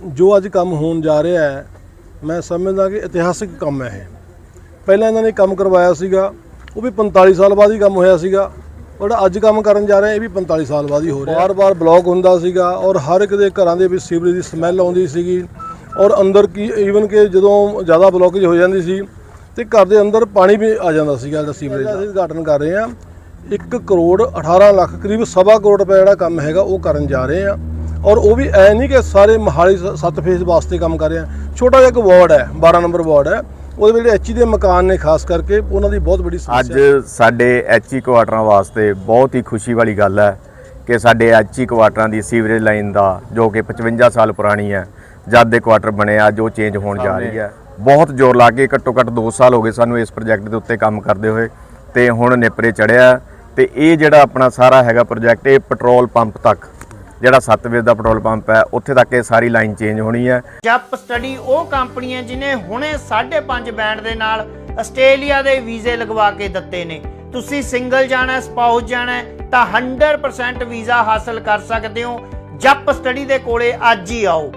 ਜੋ ਅੱਜ ਕੰਮ ਹੋਣ ਜਾ ਰਿਹਾ ਹੈ ਮੈਂ ਸਮਝਦਾ ਕਿ ਇਤਿਹਾਸਿਕ ਕੰਮ ਹੈ ਇਹ। ਪਹਿਲਾਂ ਇਹਨਾਂ ਨੇ ਕੰਮ ਕਰਵਾਇਆ ਸੀਗਾ ਉਹ ਵੀ 45 ਸਾਲ ਬਾਅਦ ਹੀ ਕੰਮ ਹੋਇਆ ਸੀਗਾ ਔਰ ਅੱਜ ਕੰਮ ਕਰਨ ਜਾ ਰਹੇ ਇਹ ਵੀ 45 ਸਾਲ ਬਾਅਦ ਹੀ ਹੋ ਰਿਹਾ। ਬਾਰ-ਬਾਰ ਬਲੌਕ ਹੁੰਦਾ ਸੀਗਾ ਔਰ ਹਰ ਇੱਕ ਦੇ ਘਰਾਂ ਦੇ ਵਿੱਚ ਸੀਵਰੇਜ ਦੀ ਸਮੈਲ ਆਉਂਦੀ ਸੀਗੀ ਔਰ ਅੰਦਰ ਕੀ ਈਵਨ ਕਿ ਜਦੋਂ ਜ਼ਿਆਦਾ ਬਲੌਕੇਜ ਹੋ ਜਾਂਦੀ ਸੀ ਤੇ ਘਰ ਦੇ ਅੰਦਰ ਪਾਣੀ ਵੀ ਆ ਜਾਂਦਾ ਸੀਗਾ ਜਿਹੜਾ ਸੀਵਰੇਜ ਦਾ। ਅਸੀਂ ਉਦਘਾਟਨ ਕਰ ਰਹੇ ਹਾਂ। 1 ਕਰੋੜ 18 ਲੱਖ ਕਰੀਬ ਸਵਾ ਕਰੋੜ ਰੁਪਏ ਜਿਹੜਾ ਕੰਮ ਹੈਗਾ ਉਹ ਕਰਨ ਜਾ ਰਹੇ ਹਾਂ। ਔਰ ਉਹ ਵੀ ਐ ਨਹੀਂ ਕਿ ਸਾਰੇ ਮਹਾਲੀ ਸੱਤ ਫੇਜ਼ ਵਾਸਤੇ ਕੰਮ ਕਰ ਰਹੇ। ਛੋਟਾ ਜਿਹਾ ਇੱਕ ਵਾਰਡ ਹੈ 12 ਨੰਬਰ ਵਾਰਡ ਹੈ। ਉਹਦੇ ਵਿੱਚ ਜਿਹੜੇ ਐਚਈ ਦੇ ਮਕਾਨ ਨੇ ਖਾਸ ਕਰਕੇ ਉਹਨਾਂ ਦੀ ਬਹੁਤ ਵੱਡੀ ਅੱਜ ਸਮੱਸਿਆ। ਸਾਡੇ ਐਚਈ ਕੁਆਟਰਾਂ ਵਾਸਤੇ ਬਹੁਤ ਹੀ ਖੁਸ਼ੀ ਵਾਲੀ ਗੱਲ ਹੈ ਕਿ ਸਾਡੇ ਐਚਈ ਕੁਆਟਰਾਂ ਦੀ ਸੀਵਰੇਜ ਲਾਈਨ ਦਾ ਜੋ ਕਿ 55 ਸਾਲ ਪੁਰਾਣੀ ਹੈ ਜਦ ਦੇ ਕੁਆਟਰ ਬਣੇ ਆ ਜੋ ਚੇਂਜ ਹੋਣ ਜਾ ਰਹੀ ਹੈ। ਬਹੁਤ ਜ਼ੋਰ ਲਾ ਕੇ ਘੱਟੋ ਘੱਟ 2 ਸਾਲ ਹੋ ਗਏ ਸਾਨੂੰ ਇਸ ਪ੍ਰੋਜੈਕਟ ਦੇ ਉੱਤੇ ਕੰਮ ਕਰਦੇ ਹੋਏ। ਤੇ ਹੁਣ ਨਿਪਰੇ ਚੜਿਆ ਤੇ ਇਹ ਜਿਹੜਾ ਆਪਣਾ ਸਾਰਾ ਹੈਗਾ ਪ੍ਰੋਜੈਕਟ ਇਹ ਪੈਟਰੋਲ ਪੰਪ ਤੱਕ ਜਿਹੜਾ ਸਤਵੇਦ ਦਾ ਪੈਟਰੋਲ ਪੰਪ ਹੈ ਉੱਥੇ ਤੱਕ ਇਹ ਸਾਰੀ ਲਾਈਨ ਚੇਂਜ ਹੋਣੀ ਹੈ। ਜਪ ਸਟੱਡੀ ਉਹ ਕੰਪਨੀ ਹੈ ਜਿਨੇ ਹੁਣੇ 5.5 ਬੈਂਡ ਦੇ ਨਾਲ ਆਸਟ੍ਰੇਲੀਆ ਦੇ ਵੀਜ਼ੇ ਲਗਵਾ ਕੇ ਦਿੱਤੇ ਨੇ। ਤੁਸੀਂ ਸਿੰਗਲ ਜਾਣਾ ਹੈ, ਸਪਾਊਸ ਜਾਣਾ ਹੈ ਤਾਂ 100% ਵੀਜ਼ਾ ਹਾਸਲ ਕਰ ਸਕਦੇ ਹੋ। ਜਪ ਸਟੱਡੀ ਦੇ ਕੋਲੇ ਅੱਜ ਹੀ ਆਓ।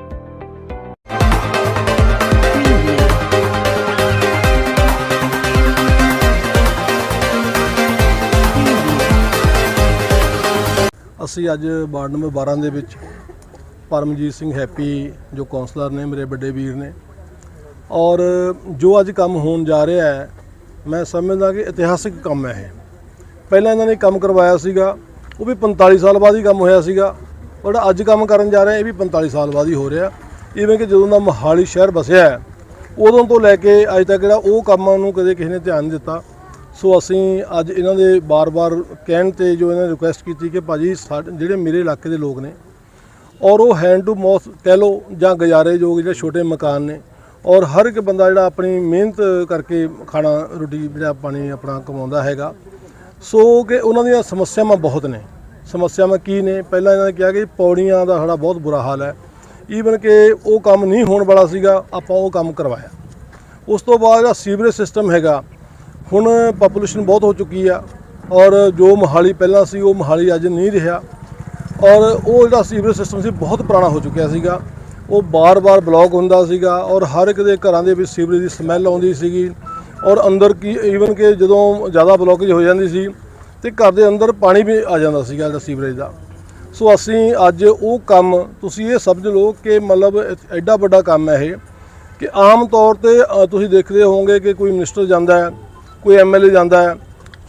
ਅਸੀਂ ਅੱਜ ਵਾਰਡ ਨੰਬਰ 12 ਦੇ ਵਿੱਚ ਪਰਮਜੀਤ ਸਿੰਘ ਹੈਪੀ, ਜੋ ਕਾਉਂਸਲਰ ਨੇ, ਮੇਰੇ ਵੱਡੇ ਵੀਰ ਨੇ। ਔਰ ਜੋ ਅੱਜ ਕੰਮ ਹੋਣ ਜਾ ਰਿਹਾ ਹੈ, ਮੈਂ ਸਮਝਦਾ ਕਿ ਇਤਿਹਾਸਿਕ ਕੰਮ ਹੈ ਇਹ। ਪਹਿਲਾਂ ਇਹਨਾਂ ਨੇ ਕੰਮ ਕਰਵਾਇਆ ਸੀਗਾ, ਉਹ ਵੀ 45 ਸਾਲ ਬਾਅਦ ਹੀ ਕੰਮ ਹੋਇਆ ਸੀਗਾ ਔਰ ਜਿਹੜਾ ਅੱਜ ਕੰਮ ਕਰਨ ਜਾ ਰਿਹਾ, ਇਹ ਵੀ 45 ਸਾਲ ਬਾਅਦ ਹੀ ਹੋ ਰਿਹਾ। ਇਵੇਂ ਕਿ ਜਦੋਂ ਦਾ ਮੋਹਾਲੀ ਸ਼ਹਿਰ ਵਸਿਆ ਉਦੋਂ ਤੋਂ ਲੈ ਕੇ ਅੱਜ ਤੱਕ ਜਿਹੜਾ ਉਹ ਕੰਮਾਂ ਨੂੰ ਕਦੇ ਕਿਸੇ ਨੇ ਧਿਆਨ ਨਹੀਂ ਦਿੱਤਾ। ਸੋ ਅਸੀਂ ਅੱਜ ਇਹਨਾਂ ਦੇ ਬਾਰ-ਬਾਰ ਕਹਿਣ ਤੇ ਜੋ ਇਹਨਾਂ ਨੇ ਰਿਕੁਐਸਟ ਕੀਤੀ ਕਿ ਭਾਜੀ ਸਾਡੇ, ਜਿਹੜੇ ਮੇਰੇ ਇਲਾਕੇ ਦੇ ਲੋਕ ਨੇ, ਔਰ ਉਹ ਹੈਂਡ ਟੂ ਮਾਊਥ ਕਹਿ ਲਓ ਜਾਂ ਗੁਜ਼ਾਰੇਯੋਗ ਜਿਹੜੇ ਛੋਟੇ ਮਕਾਨ ਨੇ, ਔਰ ਹਰ ਇੱਕ ਬੰਦਾ ਜਿਹੜਾ ਆਪਣੀ ਮਿਹਨਤ ਕਰਕੇ ਖਾਣਾ, ਰੋਟੀ, ਜਿਹੜਾ ਪਾਣੀ ਆਪਣਾ ਕਮਾਉਂਦਾ ਹੈਗਾ। ਸੋ ਕਿ ਉਹਨਾਂ ਦੀਆਂ ਸਮੱਸਿਆਵਾਂ ਬਹੁਤ ਨੇ। ਸਮੱਸਿਆਵਾਂ ਕੀ ਨੇ? ਪਹਿਲਾਂ ਇਹਨਾਂ ਨੇ ਕਿਹਾ ਕਿ ਪੌੜੀਆਂ ਦਾ ਸਾਡਾ ਬਹੁਤ ਬੁਰਾ ਹਾਲ ਹੈ। ਈਵਨ ਕਿ ਉਹ ਕੰਮ ਨਹੀਂ ਹੋਣ ਵਾਲਾ ਸੀਗਾ, ਆਪਾਂ ਉਹ ਕੰਮ ਕਰਵਾਇਆ। ਉਸ ਤੋਂ ਬਾਅਦ ਜਿਹੜਾ ਸੀਵਰੇਜ ਸਿਸਟਮ ਹੈਗਾ ਹੁਣ ਪੋਪੂਲੇਸ਼ਨ ਬਹੁਤ ਹੋ ਚੁੱਕੀ ਆ ਔਰ ਜੋ ਮੋਹਾਲੀ ਪਹਿਲਾਂ ਸੀ, ਉਹ ਮੋਹਾਲੀ ਅੱਜ ਨਹੀਂ ਰਿਹਾ। ਔਰ ਉਹ ਜਿਹੜਾ ਸੀਵਰੇਜ ਸਿਸਟਮ ਸੀ, ਬਹੁਤ ਪੁਰਾਣਾ ਹੋ ਚੁੱਕਿਆ ਸੀਗਾ। ਉਹ ਬਾਰ-ਬਾਰ ਬਲੌਕ ਹੁੰਦਾ ਸੀਗਾ ਔਰ ਹਰ ਇੱਕ ਦੇ ਘਰਾਂ ਦੇ ਵਿੱਚ ਸੀਵਰੇਜ ਦੀ ਸਮੈਲ ਆਉਂਦੀ ਸੀਗੀ। ਔਰ ਅੰਦਰ ਕੀ ਈਵਨ ਕਿ ਜਦੋਂ ਜ਼ਿਆਦਾ ਬਲੌਕੇਜ ਹੋ ਜਾਂਦੀ ਸੀ, ਤੇ ਘਰ ਦੇ ਅੰਦਰ ਪਾਣੀ ਵੀ ਆ ਜਾਂਦਾ ਸੀਗਾ ਜਿਹੜਾ ਸੀਵਰੇਜ ਦਾ। ਸੋ ਅਸੀਂ ਅੱਜ ਉਹ ਕੰਮ, ਤੁਸੀਂ ਇਹ ਸਮਝ ਲਓ ਕਿ ਮਤਲਬ ਐਡਾ ਵੱਡਾ ਕੰਮ ਹੈ ਇਹ, ਕਿ ਆਮ ਤੌਰ ਤੇ ਤੁਸੀਂ ਦੇਖਦੇ ਹੋਵੋਗੇ ਕਿ ਕੋਈ ਮਿਨਿਸਟਰ ਜਾਂਦਾ ਹੈ ਕੋਈ ਐਮਐਲਏ ਜਾਂਦਾ ਹੈ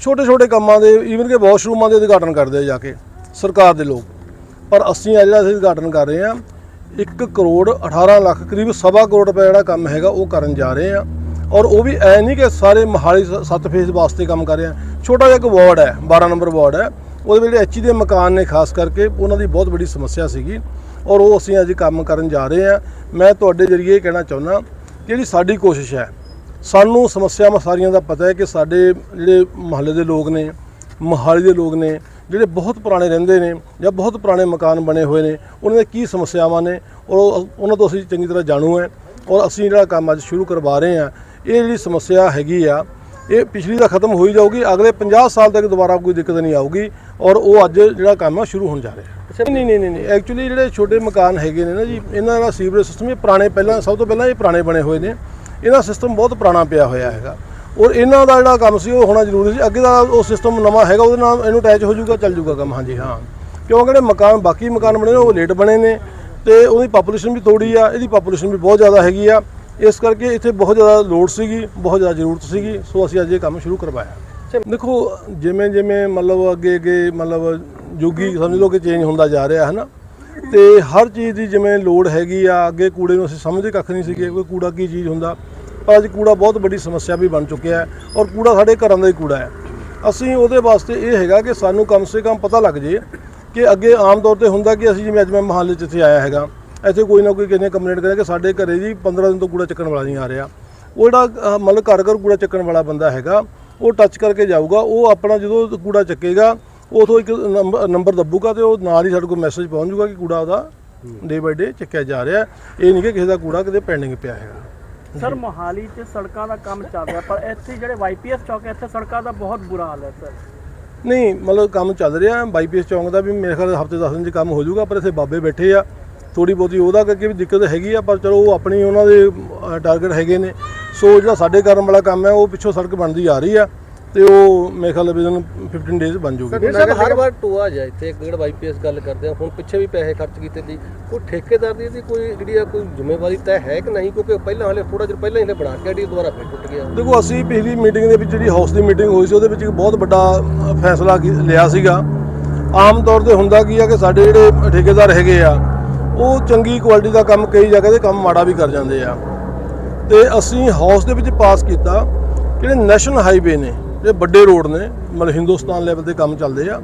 ਛੋਟੇ ਛੋਟੇ ਕੰਮਾਂ ਦੇ ਈਵਨ ਕਿ ਵਾਸ਼ਰੂਮਾਂ ਦੇ ਉਦਘਾਟਨ ਕਰਦੇ ਆ ਜਾ ਕੇ, ਸਰਕਾਰ ਦੇ ਲੋਕ। ਪਰ ਅਸੀਂ ਅੱਜ ਜਿਹੜਾ ਅਸੀਂ ਉਦਘਾਟਨ ਕਰ ਰਹੇ ਹਾਂ 1 ਕਰੋੜ 18 ਲੱਖ, ਕਰੀਬ ਸਵਾ ਕਰੋੜ ਰੁਪਏ ਜਿਹੜਾ ਕੰਮ ਹੈਗਾ ਉਹ ਕਰਨ ਜਾ ਰਹੇ ਹਾਂ। ਔਰ ਉਹ ਵੀ ਐ ਨਹੀਂ ਕਿ ਸਾਰੇ ਮਹਾਲੀ ਸ- ਸੱਤ ਫੇਸ ਵਾਸਤੇ ਕੰਮ ਕਰ ਰਹੇ ਹਾਂ। ਛੋਟਾ ਜਿਹਾ ਇੱਕ ਵਾਰਡ ਹੈ 12 ਨੰਬਰ ਵਾਰਡ ਹੈ। ਉਹਦੇ ਵਿੱਚ ਜਿਹੜੇ ਐਚਈ ਦੇ ਮਕਾਨ ਨੇ, ਖਾਸ ਕਰਕੇ ਉਹਨਾਂ ਦੀ ਬਹੁਤ ਵੱਡੀ ਸਮੱਸਿਆ ਸੀਗੀ। ਔਰ ਉਹ ਅਸੀਂ ਅੱਜ ਕੰਮ ਕਰਨ ਜਾ ਰਹੇ ਹਾਂ। ਮੈਂ ਤੁਹਾਡੇ ਜਰੀਏ ਇਹ ਕਹਿਣਾ ਚਾਹੁੰਦਾ ਕਿ ਜਿਹੜੀ ਸਾਡੀ ਕੋਸ਼ਿਸ਼ ਹੈ ਸਾਨੂੰ ਸਮੱਸਿਆਵਾਂ ਸਾਰੀਆਂ ਦਾ ਪਤਾ ਹੈ ਕਿ ਸਾਡੇ ਜਿਹੜੇ ਮਹੱਲੇ ਦੇ ਲੋਕ ਨੇ, ਮੋਹਾਲੀ ਦੇ ਲੋਕ ਨੇ, ਜਿਹੜੇ ਬਹੁਤ ਪੁਰਾਣੇ ਰਹਿੰਦੇ ਨੇ ਜਾਂ ਬਹੁਤ ਪੁਰਾਣੇ ਮਕਾਨ ਬਣੇ ਹੋਏ ਨੇ, ਉਹਨਾਂ ਦੇ ਕੀ ਸਮੱਸਿਆਵਾਂ ਨੇ, ਔਰ ਉਹ- ਉਹਨਾਂ ਤੋਂ ਅਸੀਂ ਚੰਗੀ ਤਰ੍ਹਾਂ ਜਾਣੂ ਹੈ, ਔਰ ਅਸੀਂ ਜਿਹੜਾ ਕੰਮ ਅੱਜ ਸ਼ੁਰੂ ਕਰਵਾ ਰਹੇ ਹਾਂ, ਇਹ ਜਿਹੜੀ ਸਮੱਸਿਆ ਹੈਗੀ ਆ, ਇਹ ਪਿਛਲੀ ਦਾ ਖਤਮ ਹੋਈ ਜਾਊਗੀ, ਅਗਲੇ 50 ਸਾਲ ਤੱਕ ਦੁਬਾਰਾ ਕੋਈ ਦਿੱਕਤ ਨਹੀਂ ਆਊਗੀ, ਔਰ ਉਹ ਅੱਜ ਜਿਹੜਾ ਕੰਮ ਆ ਸ਼ੁਰੂ ਹੋਣ ਜਾ ਰਿਹਾ ਨਹੀਂ ਨਹੀਂ ਨਹੀਂ ਨਹੀਂ ਐਕਚੁਅਲੀ ਜਿਹੜੇ ਛੋਟੇ ਮਕਾਨ ਹੈਗੇ ਨੇ ਨਾ ਜੀ, ਇਹਨਾਂ ਦਾ ਸੀਵਰੇਜ ਸਿਸਟਮ ਇਹ ਪੁਰਾਣੇ, ਪਹਿਲਾਂ ਸਭ ਤੋਂ ਪਹਿਲਾਂ ਇਹ ਪੁਰਾਣੇ ਬਣੇ ਹੋਏ ਨੇ ਇਹਦਾ ਸਿਸਟਮ ਬਹੁਤ ਪੁਰਾਣਾ ਪਿਆ ਹੋਇਆ ਹੈਗਾ। ਔਰ ਇਹਨਾਂ ਦਾ ਜਿਹੜਾ ਕੰਮ ਸੀ, ਉਹ ਹੋਣਾ ਜ਼ਰੂਰੀ ਸੀ। ਅੱਗੇ ਦਾ ਉਹ ਸਿਸਟਮ ਨਵਾਂ ਹੈਗਾ, ਉਹਦੇ ਨਾਲ ਇਹਨੂੰ ਅਟੈਚ ਹੋ ਜਾਊਗਾ, ਚੱਲ ਜਾਊਗਾ ਕੰਮ। ਹਾਂਜੀ, ਹਾਂ। ਕਿਉਂਕਿ ਜਿਹੜੇ ਮਕਾਨ, ਬਾਕੀ ਮਕਾਨ ਬਣੇ ਨੇ, ਉਹ ਲੇਟ ਬਣੇ ਨੇ। ਤੇ ਉਹਦੀ ਪਾਪੂਲੇਸ਼ਨ ਵੀ ਥੋੜੀ ਆ, ਇਹਦੀ ਪਾਪੂਲੇਸ਼ਨ ਵੀ ਬਹੁਤ ਜ਼ਿਆਦਾ ਹੈਗੀ ਆ। ਇਸ ਕਰਕੇ ਇੱਥੇ ਬਹੁਤ ਜ਼ਿਆਦਾ ਲੋੜ ਸੀਗੀ, ਬਹੁਤ ਜ਼ਿਆਦਾ ਜ਼ਰੂਰਤ ਸੀਗੀ। ਸੋ ਅਸੀਂ ਅੱਜ ਇਹ ਕੰਮ ਸ਼ੁਰੂ ਕਰਵਾਇਆ। ਦੇਖੋ ਜਿਵੇਂ ਜਿਵੇਂ ਮਤਲਬ ਅੱਗੇ ਅੱਗੇ ਮਤਲਬ ਯੁੱਗੀ ਸਮਝ ਲਓ ਕਿ ਚੇਂਜ ਹੁੰਦਾ ਜਾ ਰਿਹਾ ਹੈ ਨਾ ਤੇ ਹਰ ਚੀਜ਼ ਦੀ ਜਿਵੇਂ ਲੋੜ ਹੈਗੀ ਆ, ਅੱਗੇ ਕੂੜੇ ਨੂੰ ਅਸੀਂ ਸਮਝਦੇ ਕੱਖ ਨਹੀਂ ਸੀਗੇ ਕੋਈ ਕੂੜਾ ਕੀ ਚੀਜ਼ ਹੁੰਦਾ। ਪਰ ਅੱਜ ਕੂੜਾ ਬਹੁਤ ਵੱਡੀ ਸਮੱਸਿਆ ਵੀ ਬਣ ਚੁੱਕਿਆ ਹੈ ਔਰ ਕੂੜਾ ਸਾਡੇ ਘਰਾਂ ਦਾ ਹੀ ਕੂੜਾ ਹੈ। ਅਸੀਂ ਉਹਦੇ ਵਾਸਤੇ ਇਹ ਹੈਗਾ ਕਿ ਸਾਨੂੰ ਕਮ ਸੇ ਕਮ ਪਤਾ ਲੱਗ ਜੇ ਕਿ ਅੱਗੇ ਆਮ ਤੌਰ ਤੇ ਹੁੰਦਾ ਕਿ ਅਸੀਂ ਜਿਵੇਂ ਅੱਜ ਮੈਂ ਮਹੱਲੇ 'ਚ ਇੱਥੇ ਆਇਆ ਹੈਗਾ, ਇੱਥੇ ਕੋਈ ਨਾ ਕੋਈ ਕਿਸੇ ਨੇ ਕੰਪਲੇਂਟ ਕਰਿਆ ਕਿ ਸਾਡੇ ਘਰੇ ਜੀ 15 ਦਿਨ ਤੋਂ ਕੂੜਾ ਚੱਕਣ ਵਾਲਾ ਨਹੀਂ ਆ ਰਿਹਾ। ਉਹ ਜਿਹੜਾ ਮਤਲਬ ਘਰ ਘਰ ਕੂੜਾ ਚੱਕਣ ਵਾਲਾ ਬੰਦਾ ਹੈਗਾ, ਉਹ ਟੱਚ ਕਰਕੇ ਜਾਊਗਾ, ਉਹ ਆਪਣਾ ਜਦੋਂ ਕੂੜਾ ਚੱਕੇਗਾ ਉਥੋਂ ਇੱਕ ਨੰਬਰ ਦੱਬੂਗਾ ਤੇ ਉਹ ਨਾਲ ਹੀ ਸਾਡੇ ਕੋਲ ਮੈਸੇਜ ਪਹੁੰਚ ਜਾਊਗਾ ਕਿ ਕੂੜਾ ਉਹਦਾ ਡੇ ਬਾਈ ਡੇ ਚੱਕਿਆ ਜਾ ਰਿਹਾ ਇਹ ਨਹੀਂ ਕਿ ਕਿਸੇ ਦਾ ਕੂੜਾ ਕਿਤੇ ਪੈਂਡਿੰਗ ਪਿਆ ਹੈਗਾ। ਸਰ ਮੋਹਾਲੀ 'ਚ ਸੜਕਾਂ ਦਾ ਕੰਮ ਚੱਲ ਰਿਹਾ ਪਰ ਇੱਥੇ ਜਿਹੜੇ ਵਾਈਪੀਐਸ ਚੌਕ ਹੈ ਇੱਥੇ ਸੜਕਾਂ ਦਾ ਬਹੁਤ ਬੁਰਾ ਹਾਲ ਹੈ ਸਰ। ਨਹੀਂ ਮਤਲਬ ਕੰਮ ਚੱਲ ਰਿਹਾ ਬਾਈਪੀਐਸ ਚੌਂਕ ਦਾ ਵੀ ਮੇਰੇ ਖਿਆਲ ਹਫ਼ਤੇ 10 ਦਿਨ ਚ ਕੰਮ ਹੋ ਜਾਊਗਾ ਪਰ ਇੱਥੇ ਬਾਬੇ ਬੈਠੇ ਆ। ਥੋੜੀ ਬਹੁਤੀ ਉਹਦਾ ਕਰਕੇ ਵੀ ਦਿੱਕਤ ਹੈਗੀ ਆ ਪਰ ਚਲੋ ਉਹ ਆਪਣੀ ਉਹਨਾਂ ਦੇ ਟਾਰਗੇਟ ਹੈਗੇ ਨੇ। ਸੋ ਜਿਹੜਾ ਸਾਡੇ ਕਰਨ ਵਾਲਾ ਕੰਮ ਹੈ ਉਹ ਪਿੱਛੋਂ ਸੜਕ ਬਣਦੀ ਆ ਰਹੀ ਆ। ਤੇ ਉਹ ਮੇਰੇ ਖਿਆਲ ਵਿਦਨ 15 ਡੇਜ਼ ਬਣ ਜੂਗੀ। ਸਾਹਿਬ ਹਰ ਵਾਰ ਟੋਆ ਜਾ ਇੱਥੇ ਇੱਕ ਜਿਹੜਾ ਵਾਈਪੀਐਸ ਗੱਲ ਕਰਦੇ ਆ ਹੁਣ ਪਿੱਛੇ ਵੀ ਪੈਸੇ ਖਰਚ ਕੀਤੇ ਦੀ ਕੋਈ ਠੇਕੇਦਾਰ ਦੀ ਇਹਦੀ ਕੋਈ ਜਿਹੜੀ ਆ ਕੋਈ ਜ਼ਿੰਮੇਵਾਰੀ ਤੈਅ ਹੈ ਕਿ ਨਹੀਂ? ਕਿਉਂਕਿ ਪਹਿਲਾਂ ਹਲੇ ਥੋੜਾ ਜਿਹਾ ਪਹਿਲਾਂ ਹੀ ਇਹਨੇ ਬਣਾ ਕੇ ਆਡੀ ਦੁਬਾਰਾ ਫਿਰ ਟੁੱਟ ਗਿਆ। ਦੇਖੋ ਅਸੀਂ ਪਿਛਲੀ ਮੀਟਿੰਗ ਦੇ ਵਿੱਚ ਜਿਹੜੀ ਹਾਊਸ ਦੀ ਮੀਟਿੰਗ ਹੋਈ ਸੀ ਉਹਦੇ ਵਿੱਚ ਇੱਕ ਬਹੁਤ ਵੱਡਾ ਫੈਸਲਾ ਲਿਆ ਸੀਗਾ। ਆਮ ਤੌਰ ਤੇ ਹੁੰਦਾ ਕੀ ਆ ਕਿ ਸਾਡੇ ਜਿਹੜੇ ਠੇਕੇਦਾਰ ਹੈਗੇ ਆ ਉਹ ਚੰਗੀ ਕੁਆਲਿਟੀ ਦਾ ਕੰਮ ਕਈ ਜਗ੍ਹਾ ਤੇ ਕੰਮ ਮਾੜਾ ਵੀ ਕਰ ਜਾਂਦੇ ਆ। ਤੇ ਅਸੀਂ ਹਾਊਸ ਦੇ ਵਿੱਚ ਪਾਸ ਕੀਤਾ ਜਿਹੜੇ ਨੈਸ਼ਨਲ ਹਾਈਵੇ ਨੇ ਜਿਹੜੇ ਵੱਡੇ ਰੋਡ ਨੇ, ਮਤਲਬ ਹਿੰਦੁਸਤਾਨ ਲੈਵਲ ਤੇ ਕੰਮ ਚੱਲਦੇ ਆ।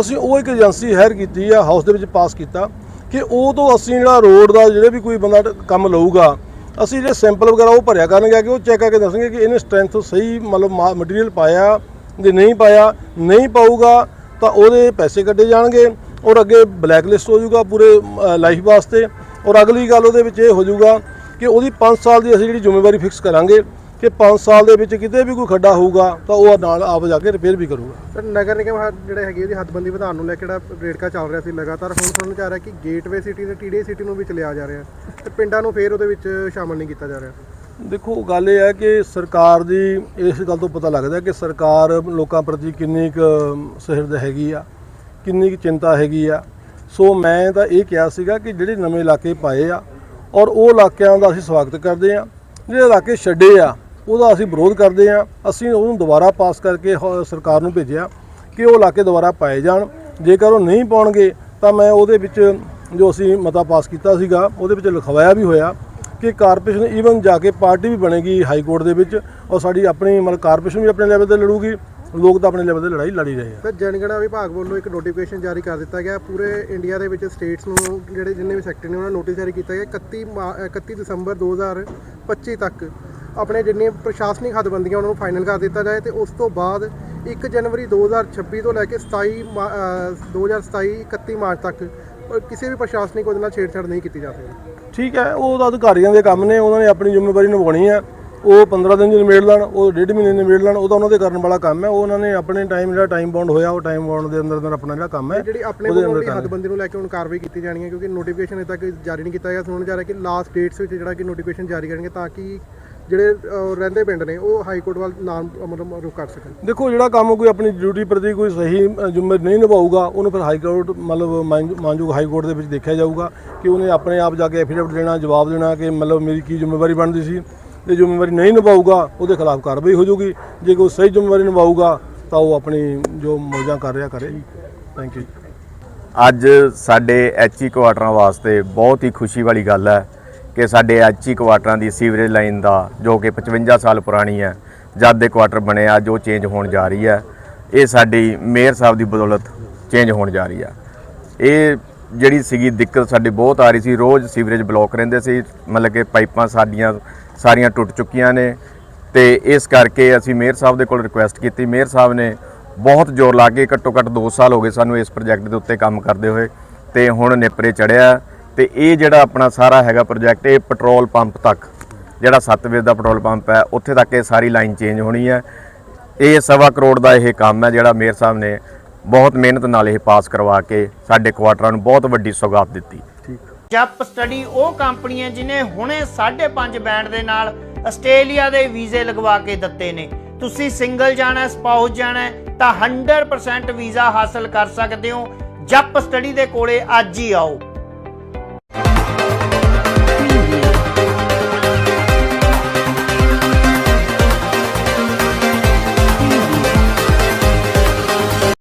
ਅਸੀਂ ਉਹ ਇੱਕ ਏਜੰਸੀ ਹਾਇਰ ਕੀਤੀ ਆ ਹਾਊਸ ਦੇ ਵਿੱਚ ਪਾਸ ਕੀਤਾ ਕਿ ਉਹ ਤੋਂ ਅਸੀਂ ਜਿਹੜਾ ਰੋਡ ਦਾ ਜਿਹੜੇ ਵੀ ਕੋਈ ਬੰਦਾ ਕੰਮ ਲਊਗਾ, ਅਸੀਂ ਜਿਹੜੇ ਸੈਂਪਲ ਵਗੈਰਾ ਉਹ ਭਰਿਆ ਕਰਨਗੇ, ਕਿ ਉਹ ਚੈੱਕ ਕਰਕੇ ਦੱਸਣਗੇ ਕਿ ਇਹਨੇ ਸਟਰੈਂਥ ਸਹੀ, ਮਤਲਬ ਮਟੀਰੀਅਲ ਪਾਇਆ ਜੇ ਨਹੀਂ ਪਾਇਆ, ਨਹੀਂ ਪਾਊਗਾ ਤਾਂ ਉਹਦੇ ਪੈਸੇ ਕੱਢੇ ਜਾਣਗੇ ਔਰ ਅੱਗੇ ਬਲੈਕ ਲਿਸਟ ਹੋ ਜਾਊਗਾ ਪੂਰੇ ਲਾਈਫ ਵਾਸਤੇ। ਔਰ ਅਗਲੀ ਗੱਲ ਉਹਦੇ ਵਿੱਚ ਇਹ ਹੋ ਜਾਊਗਾ ਕਿ ਉਹਦੀ 5 ਸਾਲ ਦੀ ਅਸੀਂ ਜਿਹੜੀ ਜ਼ਿੰਮੇਵਾਰੀ ਫਿਕਸ ਕਰਾਂਗੇ। ਕਿ 5 ਸਾਲ ਦੇ ਵਿੱਚ ਕਿਤੇ ਵੀ ਕੋਈ ਖੱਡਾ ਹੋਊਗਾ ਤਾਂ ਉਹ ਨਾਲ ਆਪ ਜਾ ਕੇ ਰਿਪੇਅਰ ਵੀ ਕਰੂਗਾ। ਸਰ ਨਗਰ ਨਿਗਮ ਹ- ਜਿਹੜੇ ਹੈਗੇ ਉਹਦੀ ਹੱਦਬੰਦੀ ਵਧਾਉਣ ਨੂੰ ਲੈ ਕੇ ਜਿਹੜਾ ਰੇੜਕਾ ਚੱਲ ਰਿਹਾ ਸੀ ਲਗਾਤਾਰ ਹੁਣ ਸੁਣਨ ਚ ਆ ਰਿਹਾ ਕਿ ਗੇਟਵੇ ਸਿਟੀ ਤੇ ਟੀਡੀ ਸਿਟੀ ਨੂੰ ਵਿੱਚ ਲਿਆ ਜਾ ਰਿਹਾ ਤੇ ਪਿੰਡਾਂ ਨੂੰ ਫੇਰ ਉਹਦੇ ਵਿੱਚ ਸ਼ਾਮਲ ਨਹੀਂ ਕੀਤਾ ਜਾ ਰਿਹਾ। ਦੇਖੋ ਗੱਲ ਇਹ ਹੈ ਕਿ ਸਰਕਾਰ ਦੀ ਇਸ ਗੱਲ ਤੋਂ ਪਤਾ ਲੱਗਦਾ ਕਿ ਸਰਕਾਰ ਲੋਕਾਂ ਪ੍ਰਤੀ ਕਿੰਨੀ ਕੁ ਸਹਿਰਦ ਹੈਗੀ ਆ ਕਿੰਨੀ ਕੁ ਚਿੰਤਾ ਹੈਗੀ ਆ। ਸੋ ਮੈਂ ਤਾਂ ਇਹ ਕਿਹਾ ਸੀਗਾ ਕਿ ਜਿਹੜੇ ਨਵੇਂ ਇਲਾਕੇ ਪਾਏ ਆ ਔਰ ਉਹ ਇਲਾਕਿਆਂ ਦਾ ਅਸੀਂ ਸਵਾਗਤ ਕਰਦੇ ਆ ਜਿਹੜੇ ਇਲਾਕੇ ਛੱਡੇ ਆ ਉਹਦਾ ਅਸੀਂ ਵਿਰੋਧ ਕਰਦੇ ਆ ਅਸੀਂ ਉਹਨੂੰ ਦੁਬਾਰਾ ਪਾਸ ਕਰਕੇ ਸਰਕਾਰ ਨੂੰ ਭੇਜਿਆ ਕਿ ਉਹ ਇਲਾਕੇ ਦੁਬਾਰਾ ਪਾਏ ਜਾਣ। ਜੇਕਰ ਉਹ ਨਹੀਂ ਪਾਉਣਗੇ ਤਾਂ ਮੈਂ ਉਹਦੇ ਵਿੱਚ ਜੋ ਅਸੀਂ ਮਤਾ ਪਾਸ ਕੀਤਾ ਸੀਗਾ ਉਹਦੇ ਵਿੱਚ ਲਿਖਵਾਇਆ ਵੀ ਹੋਇਆ ਕਿ ਕਾਰਪੋਰੇਸ਼ਨ ਈਵਨ ਜਾ ਕੇ ਪਾਰਟੀ ਵੀ ਬਣੇਗੀ ਹਾਈ ਕੋਰਟ ਦੇ ਵਿੱਚ ਔਰ ਸਾਡੀ ਆਪਣੀ ਮਤਲਬ ਕਾਰਪੋਰੇਸ਼ਨ ਵੀ ਆਪਣੇ ਲੈਵਲ ਤੇ ਲੜੂਗੀ। ਲੋਕ ਤਾਂ ਆਪਣੇ ਲੈਵਲ ਤੇ ਲੜਾਈ ਲੜੀ ਰਹੇ ਆ। ਸਰ ਜਨਗਣਨਾ ਵਿਭਾਗ ਵੱਲੋਂ ਇੱਕ ਨੋਟੀਫਿਕੇਸ਼ਨ ਜਾਰੀ ਕਰ ਦਿੱਤਾ ਗਿਆ। ਪੂਰੇ ਇੰਡੀਆ ਦੇ ਵਿੱਚ ਸਟੇਟਸ ਨੂੰ ਜਿਹੜੇ ਜਿੰਨੇ ਵੀ ਸੈਕਟਰ ਨੇ ਉਹਨਾਂ ਨੂੰ ਨੋਟਿਸ ਜਾਰੀ ਕੀਤਾ ਗਿਆ। 31 ਮਾ- ਅ, 31 ਦਸੰਬਰ 2025 ਤੱਕ ਆਪਣੇ ਜਿੰਨੀਆਂ ਪ੍ਰਸ਼ਾਸਨਿਕ ਹੱਦਬੰਦੀਆਂ ਉਹਨਾਂ ਨੂੰ ਫਾਈਨਲ ਕਰ ਦਿੱਤਾ ਜਾਏ ਤੇ ਉਸ ਤੋਂ ਬਾਅਦ 1 ਜਨਵਰੀ 2026 ਤੋਂ ਲੈ ਕੇ 27 ਮਾ- ਅ, 2027 31 ਮਾਰਚ ਤੱਕ ਕਿਸੇ ਵੀ ਪ੍ਰਸ਼ਾਸਨਿਕ ਉਹਦੇ ਨਾਲ ਛੇੜਛਾੜ ਨਹੀਂ ਕੀਤੀ ਜਾ ਸਕਦੀ। ਠੀਕ ਹੈ ਉਹ ਤਾਂ ਅਧਿਕਾਰੀਆਂ ਦੇ ਕੰਮ ਨੇ ਉਹਨਾਂ ਨੇ ਆਪਣੀ ਜ਼ਿੰਮੇਵਾਰੀ ਨਿਭਾਉਣੀ ਹੈ। ਉਹ 15 ਦਿਨ ਚ ਨਿਬੇੜ ਲੈਣ ਉਹ ਡੇਢ ਮਹੀਨੇ ਨਿਬੇੜ ਲੈਣ ਉਹ ਤਾਂ ਉਹਨਾਂ ਦੇ ਕਰਨ ਵਾਲਾ ਕੰਮ ਹੈ। ਉਹ ਉਹਨਾਂ ਨੇ ਆਪਣੇ ਟਾਈਮ ਜਿਹੜਾ ਟਾਈਮ ਬਾਉਂਡ ਹੋਇਆ ਉਹ ਟਾਈਮ ਬਾਉਂਡ ਦੇ ਅੰਦਰ ਅੰਦਰ ਆਪਣਾ ਜਿਹੜਾ ਕੰਮ ਹੈ ਜਿਹੜੀ ਆਪਣੇ ਦੀ ਕਰਨਾ। ਹੱਦਬੰਦੀ ਨੂੰ ਲੈ ਕੇ ਹੁਣ ਕਾਰਵਾਈ ਕੀਤੀ ਜਾਣੀ ਹੈ ਕਿਉਂਕਿ ਨੋਟੀਫਿਕੇਸ਼ਨ ਅਜੇ ਤੱਕ ਜਾਰੀ ਨਹੀਂ ਕੀਤਾ ਗਿਆ। ਸੁਣਨ ਜਾ ਰਿਹਾ ਕਿ ਲਾਸਟ ਡੇਟਸ ਵਿੱਚ ਜਿਹੜਾ ਕਿ ਨੋਟੀਫਿਕੇਸ਼ਨ ਜਾਰੀ ਕਰਨਗੇ ਤਾਂ ਕਿ ਜਿਹੜੇ ਰਹਿੰਦੇ ਪਿੰਡ ਨੇ ਉਹ ਹਾਈ ਕੋਰਟ ਵੱਲ ਨਾਮ ਮਤਲਬ ਰੁਕ ਕਰ ਸਕਣ। ਦੇਖੋ ਜਿਹੜਾ ਕੰਮ ਕੋਈ ਆਪਣੀ ਡਿਊਟੀ ਪ੍ਰਤੀ ਕੋਈ ਸਹੀ ਅ, ਜ਼ਿੰਮੇ ਨਹੀਂ ਨਿਭਾਊਗਾ ਉਹਨੂੰ ਫਿਰ ਹਾਈ ਕੋਰਟ ਮਤਲਬ ਮਾਨ- ਮਾਨਯੋਗ ਹਾਈ ਕੋਰਟ ਦੇ ਵਿੱਚ ਦੇਖਿਆ ਜਾਊਗਾ ਕਿ ਉਹਨੇ ਆਪਣੇ ਆਪ ਜਾ ਕੇ ਐਫੀਡੇਵਿਟ ਦੇਣਾ ਜਵਾਬ ਦੇਣਾ ਕਿ ਮਤਲਬ ਮੇਰੀ ਕੀ ਜ਼ਿੰਮੇਵਾਰੀ ਬਣਦੀ ਸੀ। ਜੇ ਜ਼ਿੰਮੇਵਾਰੀ ਨਹੀਂ ਨਿਭਾਊਗਾ ਉਹਦੇ ਖਿਲਾਫ ਕਾਰਵਾਈ ਹੋ ਜਾਊਗੀ। ਜੇ ਕੋਈ ਸਹੀ ਜ਼ਿੰਮੇਵਾਰੀ ਨਿਭਾਊਗਾ ਤਾਂ ਉਹ ਆਪਣੀ ਜੋ ਮੌਜਾਂ ਕਰ ਰਿਹਾ ਕਰੇ ਥੈਂਕ ਯੂ ਅੱਜ ਸਾਡੇ ਐਚਈ ਕੁਆਟਰਾਂ ਵਾਸਤੇ ਬਹੁਤ ਹੀ ਖੁਸ਼ੀ ਵਾਲੀ ਗੱਲ ਹੈ ਕਿ ਸਾਡੇ ਐਚਈ ਕੁਆਟਰਾਂ ਦੀ ਸੀਵਰੇਜ ਲਾਈਨ ਦਾ, ਜੋ ਕਿ 55 ਸਾਲ ਪੁਰਾਣੀ ਹੈ, ਜਦ ਦੇ ਕੁਆਟਰ ਬਣੇ ਆ ਜੋ ਚੇਂਜ ਹੋਣ ਜਾ ਰਹੀ ਹੈ। ਇਹ ਸਾਡੀ ਮੇਅਰ ਸਾਹਿਬ ਦੀ ਬਦੌਲਤ ਚੇਂਜ ਹੋਣ ਜਾ ਰਹੀ ਹੈ। ਇਹ ਜਿਹੜੀ ਸੀਗੀ ਦਿੱਕਤ ਸਾਡੇ ਬਹੁਤ ਆ ਰਹੀ ਸੀ, ਰੋਜ਼ ਸੀਵਰੇਜ ਬਲੌਕ ਰਹਿੰਦੇ ਸੀ, ਮਤਲਬ ਕਿ ਪਾਈਪਾਂ ਸਾਡੀਆਂ, ਸਾਰੀਆਂ ਟੁੱਟ ਚੁੱਕੀਆਂ ਨੇ। ਤੇ ਇਸ ਕਰਕੇ ਅਸੀਂ ਮੇਅਰ ਸਾਹਿਬ ਦੇ ਕੋਲ ਰਿਕੁਐਸਟ ਕੀਤੀ। ਮੇਅਰ ਸਾਹਿਬ ਨੇ ਬਹੁਤ ਜ਼ੋਰ ਲਾ ਕੇ ਘੱਟੋ ਘੱਟ 2 ਸਾਲ ਹੋ ਗਏ ਸਾਨੂੰ ਇਸ ਪ੍ਰੋਜੈਕਟ ਦੇ ਉੱਤੇ ਕੰਮ ਕਰਦੇ ਹੋਏ। ਤੇ ਹੁਣ ਨੇਪਰੇ ਚੜਿਆ ਤੇ ਇਹ ਜਿਹੜਾ ਆਪਣਾ ਸਾਰਾ ਹੈਗਾ ਪ੍ਰੋਜੈਕਟ ਇਹ ਪੈਟਰੋਲ ਪੰਪ ਤੱਕ ਜਿਹੜਾ ਸੱਤਵੇਦ ਦਾ ਪੈਟਰੋਲ ਪੰਪ ਹੈ ਉੱਥੇ ਤੱਕ ਇਹ ਸਾਰੀ ਲਾਈਨ ਚੇਂਜ ਹੋਣੀ ਹੈ। ਇਹ ਸਵਾ ਕਰੋੜ ਦਾ ਇਹ ਕੰਮ ਹੈ ਜਿਹੜਾ ਮੇਅਰ ਸਾਹਿਬ ਨੇ ਬਹੁਤ ਮਿਹਨਤ ਨਾਲ ਇਹ ਪਾਸ ਕਰਵਾ ਕੇ ਸਾਡੇ ਕੁਆਟਰਾਂ ਨੂੰ ਬਹੁਤ ਵੱਡੀ ਸੌਗਾਤ ਦਿੱਤੀ। ਜੱਪ ਸਟੱਡੀ ਉਹ ਕੰਪਨੀ ਹੈ ਜਿਨੇ ਹੁਣੇ 5.5 ਬੈਂਡ ਦੇ ਨਾਲ ਆਸਟ੍ਰੇਲੀਆ ਦੇ ਵੀਜ਼ੇ ਲਗਵਾ ਕੇ ਦਿੱਤੇ ਨੇ। ਤੁਸੀਂ ਸਿੰਗਲ ਜਾਣਾ ਸਪਾਊਸ ਜਾਣਾ ਤਾਂ 100% ਵੀਜ਼ਾ ਹਾਸਲ ਕਰ ਸਕਦੇ ਹੋ। ਜੱਪ ਸਟੱਡੀ ਦੇ ਕੋਲੇ ਅੱਜ ਹੀ ਆਓ।